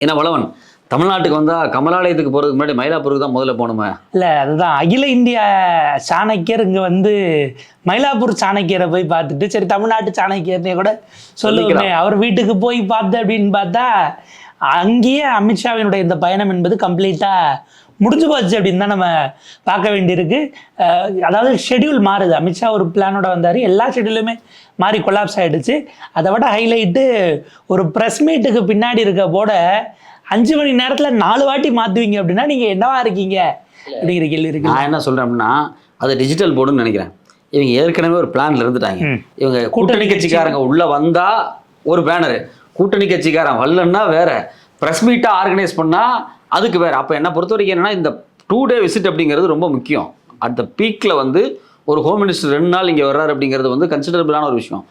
ஏன்னா வளவன் தமிழ்நாட்டுக்கு வந்தா கமலாலயத்துக்கு போறதுக்கு முன்னாடி மயிலாப்பூருக்கு தான் முதல்ல போகணுமே. இல்லை அதுதான். அகில இந்திய சாணக்கியர் இங்கே வந்து மயிலாப்பூர் சாணக்கியரை போய் பார்த்துட்டு சரி தமிழ்நாட்டு சாணக்கியர்னே கூட சொல்லுவோமே. அவர் வீட்டுக்கு போய் பார்த்து அப்படின்னு பார்த்தா அங்கேயே அமித்ஷாவினுடைய இந்த பயணம் என்பது கம்ப்ளீட்டாக முடிஞ்சு போச்சு அப்படின்னு தான் நம்ம பார்க்க வேண்டியிருக்கு. அதாவது ஷெட்யூல் மாறுது. அமித்ஷா ஒரு பிளானோட வந்தார். எல்லா ஷெட்யூலுமே மாறி கொலாப்ஸ் ஆயிடுச்சு. அதை விட ஹைலைட்டு ஒரு ப்ரெஸ் மீட்டுக்கு பின்னாடி இருக்க போட அஞ்சு மணி நேரத்தில் நாலு வாட்டி மாற்றுவீங்க அப்படின்னா நீங்கள் என்னவா இருக்கீங்க? அப்படிங்கிற கேள்வி இருக்கு. நான் என்ன சொல்றேன் அப்படின்னா அது டிஜிட்டல் போர்டுன்னு நினைக்கிறேன். இவங்க ஏற்கனவே ஒரு பிளான்ல இருந்துட்டாங்க. இவங்க கூட்டணி கட்சிக்காரங்க உள்ள வந்தா ஒரு பேனரு கூட்டணி கட்சிக்காரன் வரலன்னா வேற. ப்ரெஸ் மீட்டா ஆர்கனைஸ் பண்ணா அதுக்கு வேற அப்ப என்ன பொறுத்த வரைக்கும் என்னன்னா இந்த டூ டே விசிட் அப்படிங்கிறது ரொம்ப முக்கியம். அட் த பீக்ல வந்து ஒரு ஹோம் மினிஸ்டர் ரெண்டு நாள் இங்க வர்றாரு அப்படிங்கிறது வந்து கன்சிடரபிளான ஒரு விஷயம்.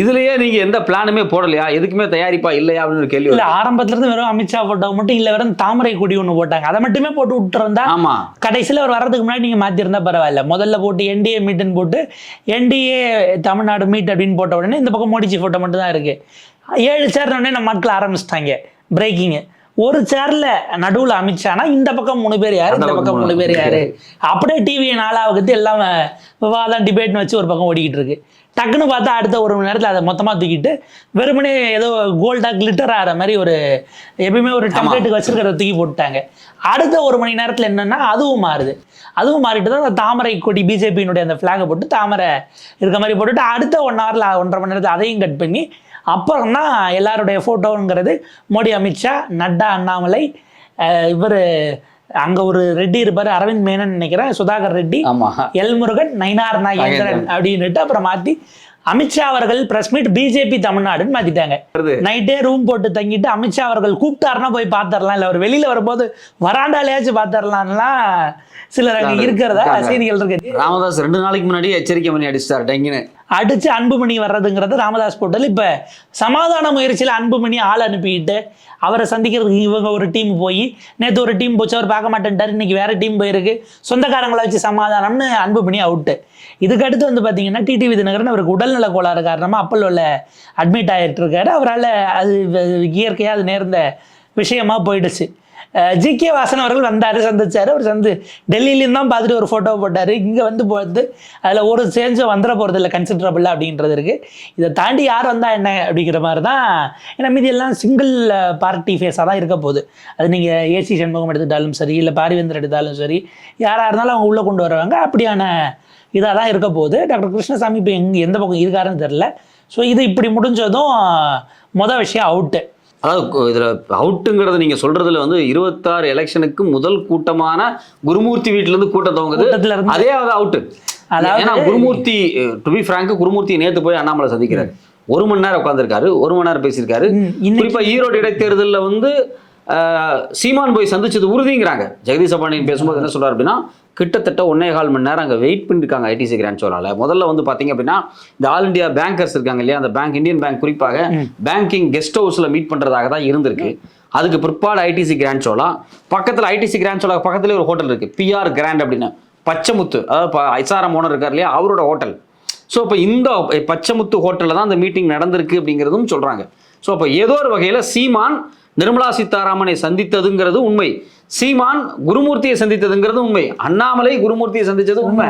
இதுலயே நீங்க எந்த பிளானுமே போடலையா? எதுக்குமே தயாரிப்பா இல்லையா அப்படின்னு ஒரு கேள்வி இல்ல. ஆரம்பத்துல இருந்து வெறும் அமித்ஷா போட்டோ மட்டும் இல்ல வெறும் தாமரை கொடி ஒண்ணு போட்டாங்க. அதை மட்டுமே போட்டு விட்டுருந்தா ஆமா. கடைசியில் அவர் வர்றதுக்கு முன்னாடி நீங்கள் மாற்றிருந்தா பரவாயில்ல. முதல்ல போட்டு என்டிஏ மீட்டுன்னு போட்டு என்டிஏ தமிழ்நாடு மீட் அப்படின்னு போட்ட உடனே இந்த பக்கம் மோடிஜி ஃபோட்டோ மட்டும் தான் இருக்கு. ஏழு சேர் உடனே நம்ம மக்கள் ஆரம்பிச்சிட்டாங்க. பிரேக்கிங்கு ஒரு சேர்ல நடுவுல அமித்ஷானா இந்த பக்கம் மூணு பேர் யாரு? இந்த பக்கம் மூணு பேர் யாரு? அப்படியே டிவி நாளாவுக்கு எல்லாம் விவாதம் டிபேட்னு வச்சு ஒரு பக்கம் ஓடிக்கிட்டு இருக்கு. டக்குன்னு பார்த்தா அடுத்த ஒரு மணி நேரத்தில் அதை மொத்தமாக தூக்கிட்டு வெறுமனே ஏதோ கோல்டாக கிளிட்டர் ஆகிற மாதிரி ஒரு எப்பயுமே ஒரு டெம்ப்ளேட்டுக்கு வச்சிருக்கிறத தூக்கி போட்டுட்டாங்க. அடுத்த ஒரு மணி நேரத்தில் என்னன்னா அதுவும் மாறுது. அதுவும் மாறிட்டு தான் அந்த தாமரை கொடி பிஜேபியினுடைய அந்த ஃப்ளாகை போட்டு தாமரை இருக்க மாதிரி போட்டுட்டு அடுத்த ஒன் ஹவரில் ஒன்றரை மணி நேரத்தில் அதையும் கட் பண்ணி அப்புறம் தான் எல்லாருடைய ஃபோட்டோங்கிறது மோடி அமித்ஷா நட்டா அண்ணாமலை இவர் அங்கே ஒரு ரெட்டி இருப்பார் அரவிந்த் மேனன் நினைக்கிறேன் சுதாகர் ரெட்டி ஆமா. எல் முருகன் நயினார் நாகேந்திரன் அப்படின்னுட்டு அப்புறம் மாற்றி அமித்ஷா அவர்கள் பிரஸ் மீட் பிஜேபி தமிழ்நாடுன்னு மாத்திட்டாங்க. நைட்டே ரூம் போட்டு தங்கிட்டு அமித்ஷா அவர்கள் கூப்பிட்டாருன்னா போய் பார்த்துடலாம். இல்லை அவர் வெளியில வரும்போது வராண்டாலேயாச்சும் பார்த்துடலாம்லாம் சிலர் அங்கே இருக்கிறதா? செய்திகள் இருக்கு. ராமதாஸ் ரெண்டு நாளைக்கு முன்னாடியே எச்சரிக்கை பண்ணி அடிச்சிட்டார் டெங்குன்னு. அடிச்சு அன்புமணி வர்றதுங்கிறது ராமதாஸ் போட்டல் இப்போ சமாதான முயற்சியில் அன்புமணி ஆள் அனுப்பிட்டு அவரை சந்திக்கிறதுக்கு இவங்க ஒரு டீம் போய் நேற்று ஒரு டீம் போச்சு அவர் பார்க்க மாட்டேன்ட்டார் இன்னைக்கு வேறு டீம் போயிருக்கு. சொந்தக்காரங்களை வச்சு சமாதானம்னு அன்புமணி அவுட்டு இதுக்கடுத்து வந்து பார்த்தீங்கன்னா டிடி விதிநகரன் அவருக்கு உடல்நல கோளாறு காரணமாக அப்பல்லோவில் அட்மிட் ஆகிட்டு இருக்காரு அவரால் அது இயற்கையாக அது நேர்ந்த விஷயமாக போயிடுச்சு. ஜி கே வாசன் அவர்கள் வந்தார் சந்திச்சார். அவர் சந்து டெல்லியிலேருந்து தான் பார்த்துட்டு ஒரு ஃபோட்டோ போட்டார். இங்கே வந்து போகிறது அதில் ஒரு சேஞ்சும் வந்துட போகிறது இல்லை கன்சிடரபிளாக அப்படின்றது இருக்குது இதை தாண்டி யார் வந்தால் என்ன அப்படிங்கிற மாதிரி தான் ஏன்னா மீதி எல்லாம் சிங்கிள் பார்ட்டி ஃபேஸாக தான் இருக்க போகுது. அது நீங்கள் ஏசி சண்முகம் எடுத்துட்டாலும் சரி இல்லை பாரிவேந்தர் எடுத்தாலும் சரி யாராக இருந்தாலும் அவங்க உள்ளே கொண்டு வருவாங்க. அப்படியான இதாக தான் இருக்க போகுது. டாக்டர் கிருஷ்ணசாமி இப்போ எங்கே எந்த பக்கம் இருக்காருன்னு தெரில ஸோ இது இப்படி முடிஞ்சதும் மொதல் விஷயம் அவுட்டு அதாவது இதுல அவுட்டுங்கிறது நீங்க சொல்றதுல வந்து இருபத்தாறு எலெக்ஷனுக்கு முதல் கூட்டமான குருமூர்த்தி வீட்டுல இருந்து கூட்டம் துவங்குது. அதே அவுட்டு அதாவது- ஏன்னா Gurumurthy to be frank Gurumurthy நேத்து போய் அண்ணாமலை சந்திக்கிறாரு. ஒரு மணி நேரம் உட்காந்துருக்காரு ஒரு மணி நேரம் பேசியிருக்காரு. ம், இன்னைக்கு குறிப்பா ஈரோடு இடைத்தேர்தல்ல வந்து சீமான் போய் சந்திச்சது உறுதிங்கிறாங்க. ஜெகதீஷ் பாண்டியன் பேசும்போது என்ன சொல்றாரு அப்படின்னா கிட்டத்தட்ட ஒன்னே கால் மணி நேரம் அங்கே வெயிட் பண்ணிருக்காங்க ஐடிசி கிரான்ச்சோலால முதல்ல வந்து பாத்தீங்க அப்படின்னா இந்த ஆல் இந்தியா பேங்கர்ஸ் இருக்காங்க இல்லையா அந்த பேங்க் இந்தியன் பேங்க் குறிப்பாக பேங்கிங் கெஸ்ட் ஹவுஸ்ல மீட் பண்றதாக தான் இருந்திருக்கு. அதுக்கு பிற்பாடு ஐடிசி கிரான்ச்சோலா பக்கத்துல ஐடிசி கிரான்ச்சோலா பக்கத்துலேயே ஒரு ஹோட்டல் இருக்கு. பிஆர் கிராண்ட் அப்படின்னு. பச்சைமுத்து அதாவது ஐசாரம் ஓனர் இருக்கார் இல்லையா அவரோட ஹோட்டல் ஸோ இப்போ இந்த பச்சைமுத்து ஹோட்டலில் தான் அந்த மீட்டிங் நடந்திருக்கு அப்படிங்கிறதும் சொல்கிறாங்க ஸோ அப்போ ஏதோ ஒரு வகையில் சீமான் நிர்மலா சீதாராமனை சந்தித்ததுங்கிறது உண்மை. சீமான் குருமூர்த்தியை சந்தித்ததுங்கிறது உண்மை. அண்ணாமலை குருமூர்த்தியை சந்திச்சது உண்மை.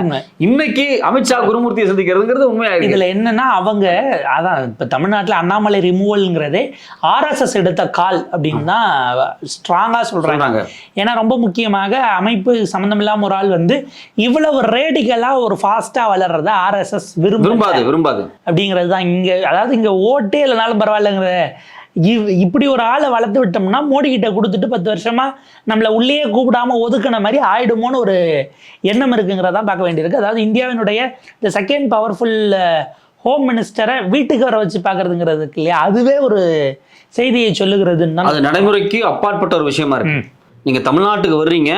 இன்னைக்கு அமித்ஷா குருமூர்த்தியை சந்திக்கிறதுங்கிறது உண்மையாயிருக்கு. இதுல என்னன்னா அவங்க அதான் இப்ப தமிழ்நாட்டுல அண்ணாமலை ரிமூவல்ங்கிறதே ஆர்எஸ்எஸ் எடுத்த கால் அப்படின்னு தான் ஸ்ட்ராங்கா சொல்றாங்க. ஏன்னா ரொம்ப முக்கியமாக அமைப்பு சம்மந்தமில்லாம ஒரு ஆள் வந்து இவ்வளவு ரேடிக்கலா ஒரு ஃபாஸ்டா வளர்றத ஆர்எஸ்எஸ் விரும்ப விரும்பாது விரும்பாது. அப்படிங்கிறது தான் இங்க அதாவது இங்க ஓட்டே இல்லைனாலும் பரவாயில்லைங்கிற இவ் இப்படி ஒரு ஆளை வளர்த்து விட்டோம்னா மோடி கிட்ட கொடுத்துட்டு பத்து வருஷமா நம்மளை உள்ளேயே கூப்பிடாம ஒதுக்குன மாதிரி ஆயிடுமோன்னு ஒரு எண்ணம் இருக்குங்கிறதான் பார்க்க வேண்டியிருக்கு. அதாவது இந்தியாவினுடைய இந்த செகண்ட் பவர்ஃபுல் ஹோம் மினிஸ்டரை வீட்டுக்கு வர வச்சு பார்க்கறதுங்கிறதுக்கு இல்லையா? அதுவே ஒரு செய்தியை சொல்லுகிறதுன்னு தான் அது நடைமுறைக்கு அப்பாற்பட்ட ஒரு விஷயமா இருக்கு. நீங்க தமிழ்நாட்டுக்கு வர்றீங்க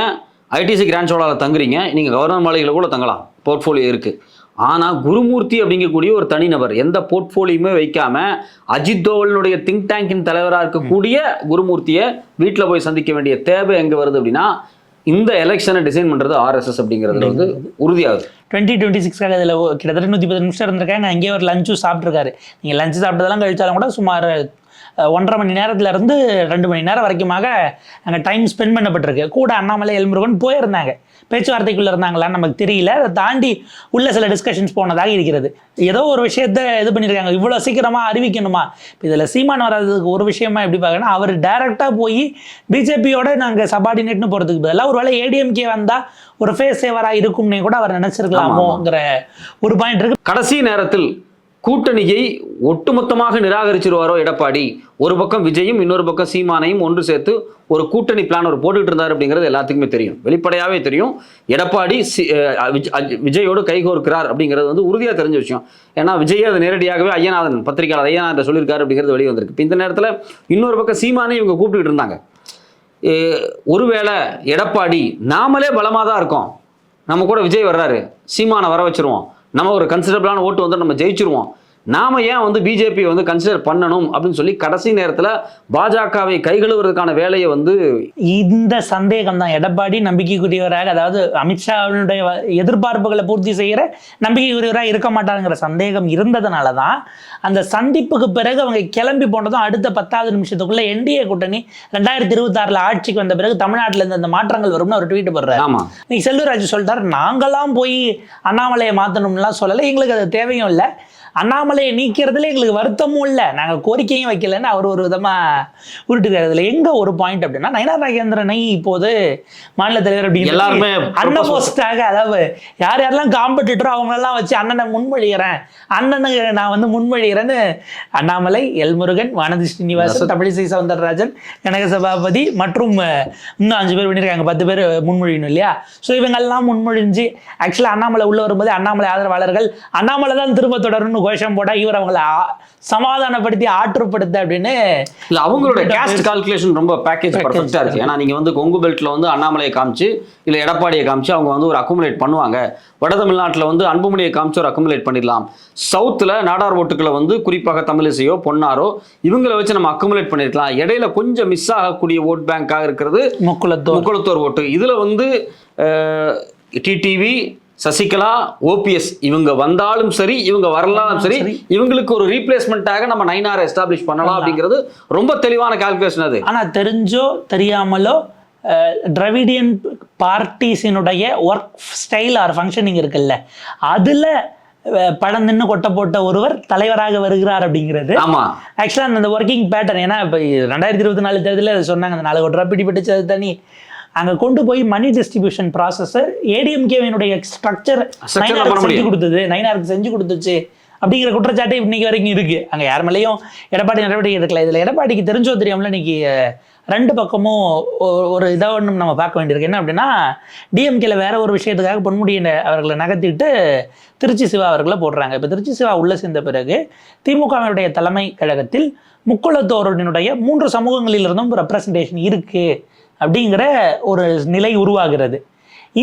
ஐடிசி கிராண்ட்சோலாவில் தங்குறீங்க நீங்க கவர்னர் மாளிகையில் கூட தங்கலாம். போர்ட்ஃபோலியோ இருக்கு. ஆனால் குருமூர்த்தி அப்படிங்கக்கூடிய ஒரு தனிநபர் எந்த போர்ட்ஃபோலியுமே வைக்காம அஜித் தோவலினுடைய திங்க் டேங்கின் தலைவராக இருக்கக்கூடிய குருமூர்த்தியை வீட்டில் போய் சந்திக்க வேண்டிய தேவை எங்கே வருது அப்படின்னா இந்த எலெக்ஷனை டிசைன் பண்றது ஆர்எஸ்எஸ் அப்படிங்கிறது வந்து உறுதியாகுது. டுவெண்ட்டி டுவெண்ட்டி சிக்ஸ்க்காக இதில் கிட்டத்தட்ட நூற்றி பத்து நிமிஷம் இருந்திருக்காங்க அங்கேயே ஒரு லஞ்சும் சாப்பிட்ருக்காரு நீங்கள் லஞ்சு சாப்பிட்டதெல்லாம் கழிச்சாலும் கூட சுமார் ஒன்றரை மணி நேரத்துல இருந்து ரெண்டு மணி நேரம் வரைக்குமாக அங்கே டைம் ஸ்பெண்ட் பண்ணப்பட்டிருக்கு. கூட அண்ணாமலை எல்முருகன் போயிருந்தாங்க. பேச்சுவார்த்தைக்குள்ள இருந்தாங்களான்னு நமக்கு தெரியல. அதை தாண்டி உள்ள சில டிஸ்கஷன்ஸ் போனதாக இருக்கிறது. ஏதோ ஒரு விஷயத்த இது பண்ணியிருக்காங்க. இவ்வளோ சீக்கிரமாக அறிவிக்கணுமா? இதில் சீமான் வராததுக்கு ஒரு விஷயமா எப்படி பார்க்கணும் அவர் டைரெக்டாக போய் பிஜேபியோட நாங்கள் சபார்டினேட்னு போகிறதுக்கு பதிலாக ஒருவேளை ஏடிஎம்கே வந்தால் ஒரு ஃபேஸ் சேவராக இருக்கும்னே கூட அவர் நினச்சிருக்கலாமோங்கிற ஒரு பாயிண்ட் இருக்கு. கடைசி நேரத்தில் கூட்டணியை ஒட்டுமொத்தமாக நிராகரிச்சிருவாரோ எடப்பாடி? ஒரு பக்கம் விஜயும் இன்னொரு பக்கம் சீமானையும் ஒன்று சேர்த்து ஒரு கூட்டணி பிளான் ஒரு போட்டுக்கிட்டு இருந்தார் அப்படிங்கிறது எல்லாத்துக்குமே தெரியும். வெளிப்படையாகவே தெரியும். எடப்பாடி விஜயோடு கைகோர்க்கிறார் அப்படிங்கிறது வந்து உறுதியாக தெரிஞ்ச விஷயம். ஏன்னா விஜய் அது நேரடியாகவே ஐயநாதன் பத்திரிகையாளர் ஐயநாதன் சொல்லியிருக்காரு அப்படிங்கிறது வெளியே வந்திருக்கு. இப்போ இந்த நேரத்தில் இன்னொரு பக்கம் சீமானை இவங்க கூப்பிட்டுக்கிட்டு இருந்தாங்க. ஒருவேளை எடப்பாடி நாமளே பலமாக தான் இருக்கோம். நம்ம கூட விஜய் வர்றாரு. சீமானை வர வச்சுருவோம். நம்ம ஒரு கன்சிடபிளான ஓட்டு வந்து நம்ம ஜெயிச்சிருவோம். நாம ஏன் வந்து பிஜேபி வந்து கன்சிடர் பண்ணணும் அப்படின்னு சொல்லி கடைசி நேரத்தில் பாஜகவை கைகழுவுறதுக்கான வேலையை வந்து இந்த சந்தேகம் தான் எடப்பாடி நம்பிக்கைக்குரியவராக அதாவது அமித்ஷாவினுடைய எதிர்பார்ப்புகளை பூர்த்தி செய்கிற நம்பிக்கைக்குரியவராக இருக்க மாட்டாருங்கிற சந்தேகம் இருந்ததுனால தான் அந்த சந்திப்புக்கு பிறகு அவங்க கிளம்பி போனதும் அடுத்த பத்தாவது நிமிஷத்துக்குள்ள என்டிஏ கூட்டணி ரெண்டாயிரத்தி இருபத்தாறில் ஆட்சிக்கு வந்த பிறகு தமிழ்நாட்டில் இருந்து அந்த மாற்றங்கள் வரும்னு ஒரு ட்வீட் போடுறாரு. ஆமா. இன்னைக்கு செல்வராஜ் சொல்லிட்டாரு நாங்களாம் போய் அண்ணாமலையை மாற்றணும்லாம் சொல்லலை. எங்களுக்கு அது தேவையும் இல்லை. அண்ணாமலையை நீக்கிறதுல எங்களுக்கு வருத்தமும் இல்லை. நாங்கள் கோரிக்கையும் வைக்கலன்னு அவர் ஒரு விதமாக உருட்டுக்காரு இதில் எங்கே ஒரு பாயிண்ட் அப்படின்னா நயனார் நாகேந்திரனை இப்போது மாநில தலைவர் அப்படின்னு எல்லாருமே அண்ணன் போஸ்டாக அதாவது யார் யாரெல்லாம் காம்படிட்டரோ அவங்களெல்லாம் வச்சு அண்ணனை முன்மொழிகிறேன் அண்ணனுக்கு நான் வந்து முன்மொழிகிறேன்னு அண்ணாமலை எல்முருகன் வானதி ஸ்ரீனிவாசன் தமிழிசை சவுந்தரராஜன் கனக சபாபதி மற்றும் இன்னும் அஞ்சு பேர் பண்ணியிருக்காங்க பத்து பேர் முன்மொழியணும் இல்லையா? ஸோ இவங்கெல்லாம் முன்மொழிஞ்சு ஆக்சுவலாக அண்ணாமலை உள்ள வரும்போது அண்ணாமலை ஆதரவாளர்கள் அண்ணாமலை தான் திரும்ப தொடரும்னு கோஷம் போட இவர் அவங்களை சமாதானப்படுத்தி ஆற்றுப்படுத்த அப்படின்னு இல்ல அவங்களோட கேஸ்ட் கால்குலேஷன் ரொம்ப பேக்கேஜ் பர்ஃபெக்டா இருக்கு. ஏன்னா நீங்க வந்து கொங்கு பெல்ட்ல வந்து அண்ணாமலையை காமிச்சு இல்ல எடப்பாடியை காமிச்சு அவங்க வந்து ஒரு அக்குமுலேட் பண்ணுவாங்க. வட தமிழ்நாட்டுல வந்து அன்புமணியை காமிச்சு ஒரு அக்குமுலேட் பண்ணிடலாம். சவுத்துல நாடார் ஓட்டுக்களை வந்து குறிப்பாக தமிழிசையோ பொன்னாரோ இவங்களை வச்சு நம்ம அக்குமுலேட் பண்ணிருக்கலாம். இடையில கொஞ்சம் மிஸ் ஆகக்கூடிய ஓட் பேங்காக இருக்கிறது முக்குலத்தோர் முக்குளத்தோர் ஓட்டு. இதுல வந்து டிடிவி சசிகலா ஓபிஎஸ் இவங்க வந்தாலும் சரி இவங்க வரலாலும் சரி. இவங்களுக்கு ஒரு ரீப்ளேஸ்மெண்ட்டாக நம்ம நைனாரை எஸ்டாப்ளிஷ் பண்ணலாம் அப்படிங்கிறது ரொம்ப தெளிவான கால்குலேஷன் அது. ஆனா தெரிஞ்சோ தெரியாமலோ திராவிடியன் பார்ட்டிஸினுடைய ஒர்க் ஸ்டைல் ஆர் ஃபங்க்ஷனிங் இருக்குல்ல அதுல படம் நின்று கொட்ட போட்ட ஒருவர் தலைவராக வருகிறார் அப்படிங்கிறது. ஆமா. ஆக்சுவலாக அந்த ஒர்க்கிங் பேட்டர்ன் ஏன்னா இப்போ ரெண்டாயிரத்தி இருபத்தி நாலு தேர்தலில் சொன்னாங்க அந்த நாலு கோடி ரூபா பிடிபட்டுச்சு அது தனி. அங்கே கொண்டு போய் மணி டிஸ்ட்ரிபியூஷன் ப்ராசஸை ஏடிஎம்கேவினுடைய ஸ்ட்ரக்சர் நைனாருக்கு செஞ்சு. கொடுத்தது. நைனாருக்கு செஞ்சு கொடுத்துச்சு. அப்படிங்கிற குற்றச்சாட்டு இன்னைக்கு வரைக்கும் இருக்கு. அங்கே யார் மேலேயும் எடப்பாடி நடவடிக்கை எடுக்கல. இதில் எடப்பாடிக்கு தெரிஞ்சோ தெரியாமல இன்னைக்கு ரெண்டு பக்கமும் ஒரு இதாக ஒன்றும் நம்ம பார்க்க வேண்டியிருக்கு. என்ன அப்படின்னா டிஎம்கேல வேற ஒரு விஷயத்துக்காக பொன்முடியை அவர்களை நகர்த்திட்டு திருச்சி சிவா அவர்களை போடுறாங்க. இப்போ திருச்சி சிவா உள்ள சேர்ந்த பிறகு திமுகவினுடைய தலைமை கழகத்தில் முக்குளத்தோருடைய மூன்று சமூகங்களிலிருந்தும் ரெப்ரசன்டேஷன் இருக்கு. அப்படிங்கிற ஒரு நிலை உருவாகிறது.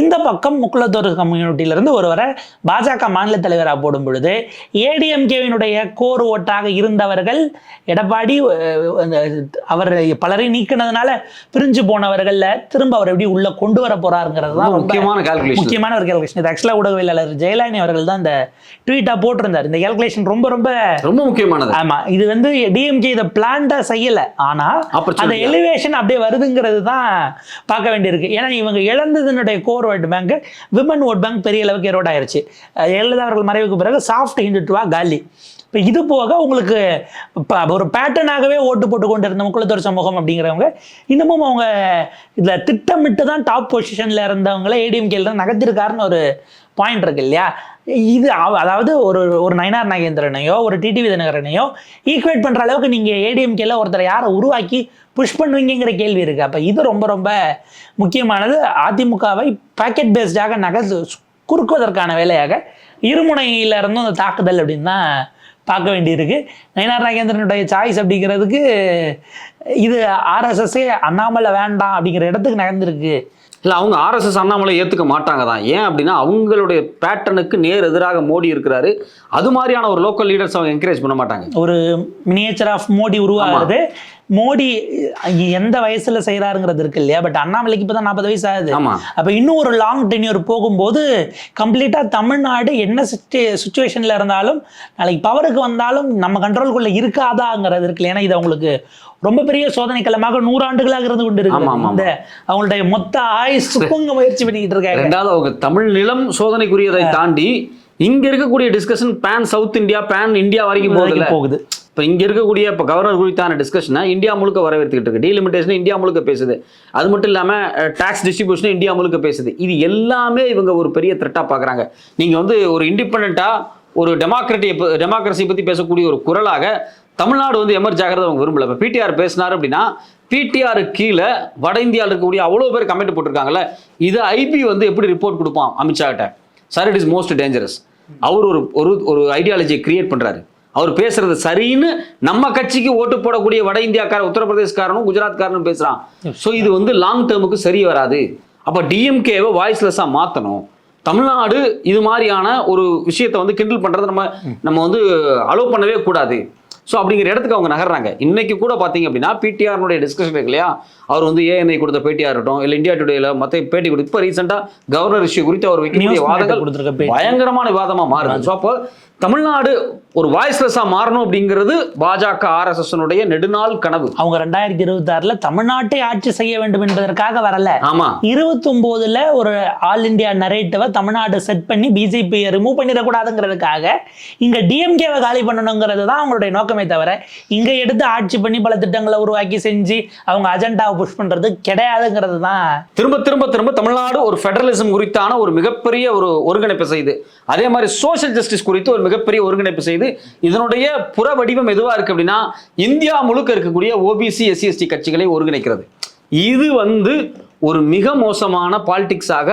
இந்த பக்கம் முக்குளத்தோர் கம்யூனிட்டியிலிருந்து ஒருவரை பாஜக மாநில தலைவராக போடும் பொழுது ஏடிஎம்கேவினுடைய கோர் ஓட்டாக இருந்தவர்கள் எடப்பாடி அவர் பலரை நீக்கினதுனால பிரிஞ்சு போனவர்கள்ல திரும்ப அவர் எப்படி உள்ள கொண்டு வர போறாருங்கிறது தான் முக்கியமான முக்கியமான ஒரு கேல்குலேஷன் இது ஆக்சுவலாக ஊடகவியலாளர் ஜெயலலினி அவர்கள் தான் இந்த ட்வீட்டாக போட்டிருந்தார். இந்த கேல்குலேஷன் ரொம்ப ரொம்ப ரொம்ப முக்கியமானது. ஆமா இது வந்து டிஎம்கே இதை பிளான்டா செய்யல. ஆனா Opportunity. அந்த எலிவேஷன் அப்படியே வருதுங்கிறது தான் பார்க்க வேண்டியிருக்கு. ஏன்னா இவங்க இழந்ததனுடைய core vote bank women vote bank பெரிய அளவுக்கு எரோட் ஆயிருச்சு. எழுதவர்கள் அவர்கள் மறைவுக்கு பிறகு சாஃப்ட் ஹிந்துட்டுவா காலி இப்போ இது போக உங்களுக்கு ஒரு பேட்டர்னாகவே ஓட்டு போட்டு கொண்டு இருந்த முக்குளத்தூர் சமூகம் அப்படிங்கிறவங்க இன்னமும் அவங்க இதில் திட்டமிட்டு தான் டாப் பொசிஷனில் இருந்தவங்கள ஏடிஎம்கேல நகர்த்திருக்காருன்னு ஒரு பாயிண்ட் இருக்கு இல்லையா? இது அதாவது ஒரு ஒரு நயனார் நாகேந்திரனையோ ஒரு டிடிவி தினகரனையோ ஈக்குவேட் பண்ணுற அளவுக்கு நீங்கள் ஏடிஎம்கேல ஒருத்தரை யாரை உருவாக்கி புஷ் பண்ணுவீங்கிற கேள்வி இருக்கு. அப்போ இது ரொம்ப ரொம்ப முக்கியமானது. அதிமுகவை பாக்கெட் பேஸ்டாக நகர் குறுக்குவதற்கான வேலையாக இருமுனையில இருந்தும் அந்த தாக்குதல் அப்படின்னு தான் பார்க்க வேண்டியிருக்கு. நயனார் நாகேந்திரனுடைய சாய்ஸ் அப்படிங்கிறதுக்கு இது ஆர்எஸ்எஸ்ஸே அண்ணாமலை வேண்டாம் அப்படிங்கிற இடத்துக்கு நகர்ந்துருக்கு. இல்ல அவங்க ஆர்எஸ்எஸ் அண்ணாமலை ஏத்துக்க மாட்டாங்க தான். ஏன் அப்படின்னா அவங்களுடைய பேட்டர்னுக்கு நேர் எதிராக மோடி இருக்கிறாரு. அது மாதிரியான ஒரு லோக்கல் லீடர்ஸ் அவங்க என்கரேஜ் பண்ண மாட்டாங்க. ஒரு மினியேச்சர் ஆஃப் மோடி உருவாகுது மோடி எந்த வயசுல செய்யறாருங்கிறது இருக்கு இல்லையா? பட் அண்ணாமலைக்கு இப்பதான் நாற்பது வயசு ஆகுது. அப்ப இன்னும் ஒரு லாங் டென்யூர் போகும்போது கம்ப்ளீட்டா தமிழ்நாடு என்ன சுச்சுவேஷன்ல இருந்தாலும் நாளைக்கு பவருக்கு வந்தாலும் நம்ம கண்ட்ரோல்குள்ள இருக்காதாங்கிறது இருக்கு ஏன்னா இது அவங்களுக்கு ரொம்ப பெரிய சோதனை களமாக நூறாண்டுகளாக இருந்து கொண்டு இருக்கு இந்த அவங்களுடைய மொத்த ஆயுசுக்கும் முயற்சி பண்ணிக்கிட்டு இருக்காங்க. ரெண்டாவது அவங்க தமிழ் நிலம் சோதனைக்குரியதை தாண்டி இங்க இருக்கக்கூடிய discussion pan south India pan India வரைக்கும் போகுதுல்ல. போகுது. இப்போ இங்க இருக்கக்கூடிய இப்போ கவர்னர் குறித்தான டிஸ்கஷனை இந்தியா முழுக்க வரவேற்றுக்கிட்டு இருக்கு. டீலிமிட்டேஷன் இந்தியா முழுக்க பேசுது. அது மட்டும் இல்லாம டாக்ஸ் டிஸ்ட்ரிபியூஷன் இந்தியா முழுக்க பேசுது. இது எல்லாமே இவங்க ஒரு பெரிய த்ரெட்டா பார்க்குறாங்க நீங்க வந்து ஒரு இண்டிபெண்டா ஒரு டெமோக்ரட்டி டெமோக்ரஸி பத்தி பேசக்கூடிய ஒரு குரலாக தமிழ்நாடு வந்து எமர்ஜ் ஆகிறத அவங்க விரும்பல. இப்போ பிடிஆர் பேசினார் அப்படின்னா பிடிஆர் கீழே வட இந்தியாவில் இருக்கக்கூடிய அவ்வளோ பேர் கமெண்ட் போட்டிருக்காங்கல்ல. இது ஐபி வந்து எப்படி ரிப்போர்ட் கொடுப்பான் அமித்ஷா கிட்ட? Sir it is most dangerous அவர் ஒரு ஒரு ஒரு ஐடியாலஜியை கிரியேட் பண்றாரு. அவர் பேசுறது சரின்னு நம்ம கட்சிக்கு ஓட்டு போடக்கூடிய வட இந்தியாக்கார உத்தரப்பிரதேஷ்காரனும் குஜராத்காரனும் பேசுறான். ஸோ இது வந்து லாங் டேர்முக்கு சரி வராது. அப்போ டிஎம்கேவை வாய்ஸ்லெஸ்ஸாக மாற்றணும் தமிழ்நாடு இது மாதிரியான ஒரு விஷயத்தை வந்து கிண்டல் பண்றதை நம்ம நம்ம வந்து அலோவ் பண்ணவே கூடாது. ஸோ அப்படிங்கிற இடத்துக்கு அவங்க நகர்றாங்க. இன்னைக்கு கூட பார்த்தீங்க அப்படின்னா பிடிஆர்னுடைய டிஸ்கஷன் இருக்கு இல்லையா? அவர் வந்து ஏஎன்ஐ கொடுத்த பேட்டியாக இருக்கட்டும் இல்லை இந்தியா டுடேல மற்ற பேட்டி கொடுத்து இப்போ ரீசெண்டாக கவர்னர் இஷ்யூ குறித்து அவர் வைக்கக்கூடிய வாதங்கள். பயங்கரமான விவாதமா மாறுது. ஸோ அப்போ தமிழ்நாடு ஒரு வாய்ஸ்லெஸ்ஸா மாறணும் அப்படிங்கிறது பாஜக ஆர்எஸ்எஸ்னுடைய நெடுநாள் கனவு. அவங்க ரெண்டாயிரத்தி இருபத்தி ஆறுல தமிழ்நாட்டை ஆட்சி செய்ய வேண்டும் என்பதற்காக வரல. ஆமா. இருபத்தொம்போதுல ஒரு ஆல் இந்தியா நரேட்டிவை தமிழ்நாடு செட் பண்ணி பிஜேபியை ரிமூவ் பண்ணிடக்கூடாதுங்கிறதுக்காக இங்க டிஎம்கேவை காலி பண்ணணுங்கிறது தான் அவங்களுடைய நோக்கமே தவிர இங்க எடுத்து ஆட்சி பண்ணி பல திட்டங்களை உருவாக்கி செஞ்சு அவங்க அஜெண்டாவை புஷ் பண்றது கிடையாதுங்கிறது தான் திரும்ப திரும்ப திரும்ப தமிழ்நாடு ஒரு ஃபெடரலிசம் குறித்தான ஒரு மிகப்பெரிய ஒரு ஒருங்கிணைப்பு செய்து அதே மாதிரி சோஷியல் ஜஸ்டிஸ் குறித்து ஒரு மிகப்பெரிய ஒருங்கிணைப்பு செய்து இதனுடைய புற வடிவம் எதுவா இருக்கு அப்படின்னா இந்தியா முழுக்க இருக்கக்கூடிய ஓபிசி எஸ்சி எஸ்டி கட்சிகளை ஒருங்கிணைக்கிறது. இது வந்து ஒரு மிக மோசமான பாலிடிக்ஸாக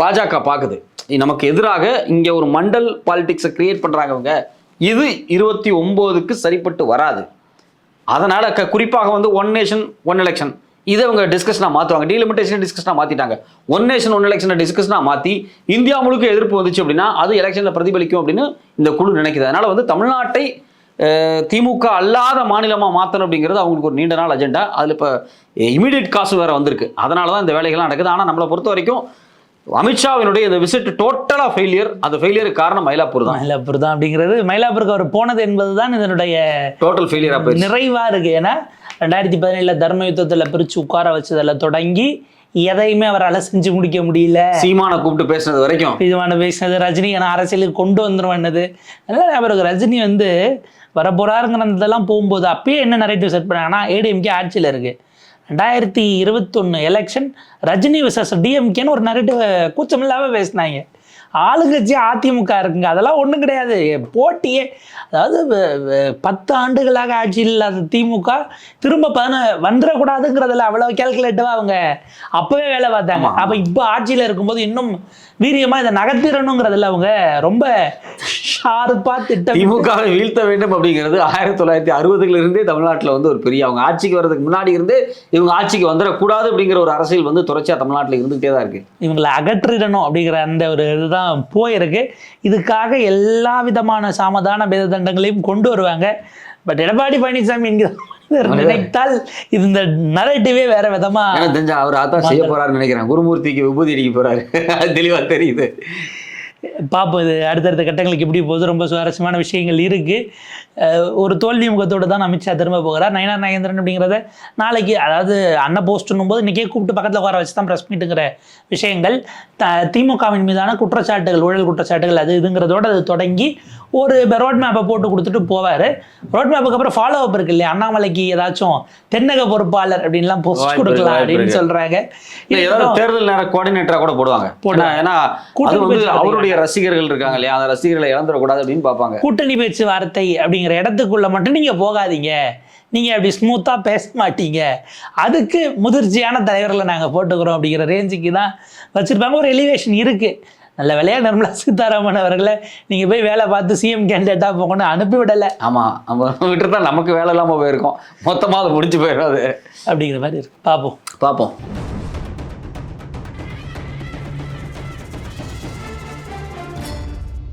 பாஜக பார்க்குது. நமக்கு எதிராக இங்க ஒரு மண்டல் பாலிடிக்ஸை கிரியேட் பண்றாங்க அவங்க இது இருபத்தி ஒன்பதுக்கு சரிப்பட்டு வராது. அதனால க குறிப்பாக வந்து ஒன் நேஷன் ஒன் எலெக்ஷன் இதை அவங்க டிஸ்கஷனாக மாற்றுவாங்க டீலிமிட்டேஷன் டிஸ்கஷனாக மாற்றிட்டாங்க ஒன் நேஷன் ஒன் எலெக்ஷனை டிஸ்கஷனாக மாற்றி இந்தியா முழுக்க எதிர்ப்பு வந்துச்சு அப்படின்னா அது எலெக்ஷனில் பிரதிபலிக்கும் அப்படின்னு இந்த குழு நினைக்குது. அதனால வந்து தமிழ்நாட்டை திமுக அல்லாத மாநிலமாக மாற்றணும் அப்படிங்கிறது அவங்களுக்கு ஒரு நீண்ட நாள் அஜெண்டா அதில் இப்போ இமீடியட் காசு வேற வந்திருக்கு. அதனால தான் இந்த வேலைகள்லாம் நடக்குது. ஆனால் நம்மளை பொறுத்த வரைக்கும் அமித்ஷாவினுடைய இந்த விசிட் டோட்டலாக ஃபெயிலியர் அந்த ஃபெயிலியருக்கு காரணம் மயிலாப்பூர் தான். மயிலாப்பூர் தான் அப்படிங்கிறது. மயிலாப்பூருக்கு அவர் போனது என்பது தான் இதனுடைய டோட்டல் ஃபெயிலியராக போயிடுச்சு. நிறைவா இருக்கு. ஏன்னா ரெண்டாயிரத்தி பதினேழுல தர்ம யுத்தத்துல பிரிச்சு உட்கார வச்சதுல தொடங்கி எதையுமே அவரால் செஞ்சு முடிக்க முடியல. சீமானை கூப்பிட்டு பேசுனது வரைக்கும். இதுவான பேசினது ரஜினி ஏன்னா அரசியலுக்கு கொண்டு வந்துருவானது அதனால அவருக்கு ரஜினி வந்து வரப்போறாருங்கிறதெல்லாம் போகும்போது அப்பயே என்ன நரேட்டிவ் செட் பண்ணாங்கன்னா ஏடிஎம்கே ஆட்சியில் இருக்கு. ரெண்டாயிரத்தி இருபத்தொன்று எலெக்ஷன் ரஜினி விசஸ் டிஎம்கேன்னு ஒரு நரேட்டிவ் கூச்சமில்லாம பேசினாங்க. ஆளுங்கட்சி அதிமுக இருக்குங்க. அதெல்லாம் ஒன்றும் கிடையாது. போட்டியே. அதாவது பத்து ஆண்டுகளாக ஆட்சியில் இல்லாத திமுக திரும்ப பதின வந்துடக்கூடாதுங்கிறதுல அவ்வளோ கேல்குலேட்டிவாக அவங்க அப்போவே வேலை பார்த்தாங்க. அப்போ இப்போ ஆட்சியில் இருக்கும்போது இன்னும் வீரியமாக இதை நகர்த்திடணுங்கிறதுல அவங்க ரொம்ப ஷார்ப்பாக திட்டம் திமுகவை வீழ்த்த வேண்டும் அப்படிங்கிறது ஆயிரத்தி தொள்ளாயிரத்தி அறுபதுல இருந்தே தமிழ்நாட்டில் வந்து ஒரு பெரிய அவங்க ஆட்சிக்கு வர்றதுக்கு முன்னாடி இருந்தே இவங்க ஆட்சிக்கு வந்துடக்கூடாது அப்படிங்கிற ஒரு அரசியல் வந்து தொடர்ச்சியா தமிழ்நாட்டில் இருந்துகிட்டே தான் இருக்கு. இவங்களை அகற்றிடணும் அப்படிங்கிற அந்த ஒரு இதுதான் போயிருக்கு. இதுக்காக எல்லா விதமான சாமதான பேத தண்டங்களையும் கொண்டு வருவாங்க. பட் எடப்பாடி பழனிசாமி என்கிற நினைத்தால் இந்த நரேட்டிவே வேற விதமா எனக்கு தெரிஞ்ச அவர் அதான் செய்ய போறாருன்னு நினைக்கிறேன். குருமூர்த்திக்கு விபூதி அடிக்க போறாரு. தெளிவா தெரியுது. பார்ப்போம் இது அடுத்தடுத்த கட்டங்களுக்கு எப்படி போகுது? ரொம்ப சுவாரஸ்யமான விஷயங்கள் இருக்கு. அஹ் ஒரு தோல்வி முகத்தோடு தான் அமித்ஷா திரும்ப போகிறார். நயனார் நாகேந்திரன் அப்படிங்கிறத நாளைக்கு அதாவது அண்ணன் போஸ்ட்னும் போது இன்றைக்கே கூப்பிட்டு பக்கத்தில் உட்கார வச்சு தான் ப்ரெஸ் மீட்டுங்கிற விஷயங்கள். த திமுகவின் மீதான குற்றச்சாட்டுகள் ஊழல் குற்றச்சாட்டுகள் அது இதுங்கிறதோட அது தொடங்கி ஒரு ரோட் மேப்பை போட்டு கொடுத்துட்டு போவார். ரோட் மேப்புக்கு அப்புறம் ஃபாலோ அப் இருக்கு இல்லையா? அண்ணாமலைக்கு ஏதாச்சும் தென்னக பொறுப்பாளர் அப்படின்லாம் போஸ்ட் கொடுக்கலாம் அப்படின்னு. சொல்றாங்க. தேர்தல் நேர கோஆர்டினேட்டரா கூட போடுவாங்க. ஏன்னா, பேச்சு அவருடைய ரசிகர்கள் இருக்காங்க இல்லையா? அந்த ரசிகர்களை இழந்துடக்கூடாது அப்படின்னு பார்ப்பாங்க. கூட்டணி பேச்சுவார்த்தை அப்படிங்கிற இடத்துக்குள்ள மட்டும் நீங்க போகாதீங்க. நீங்க அப்படி ஸ்மூத்தா பேச மாட்டீங்க. அதுக்கு முதிர்ச்சியான தலைவர்களை நாங்க போட்டுக்கிறோம் அப்படிங்கிற ரேஞ்சுக்கு தான் வச்சிருப்பாங்க. ஒரு எலிவேஷன் இருக்கு. நல்ல வேலையா நிர்மலா சீதாராமன் அவர்களை நீங்க போய் வேலை பார்த்து சிஎம் கேண்டிடேட்டா போகணும்னு அனுப்பி விடல ஆமா நம்ம விட்டு தான் நமக்கு வேலை இல்லாம போயிருக்கோம். மொத்தமா அது முடிஞ்சு போயிடும் அது. அப்படிங்கிற மாதிரி இருக்கு. பார்ப்போம். பார்ப்போம்.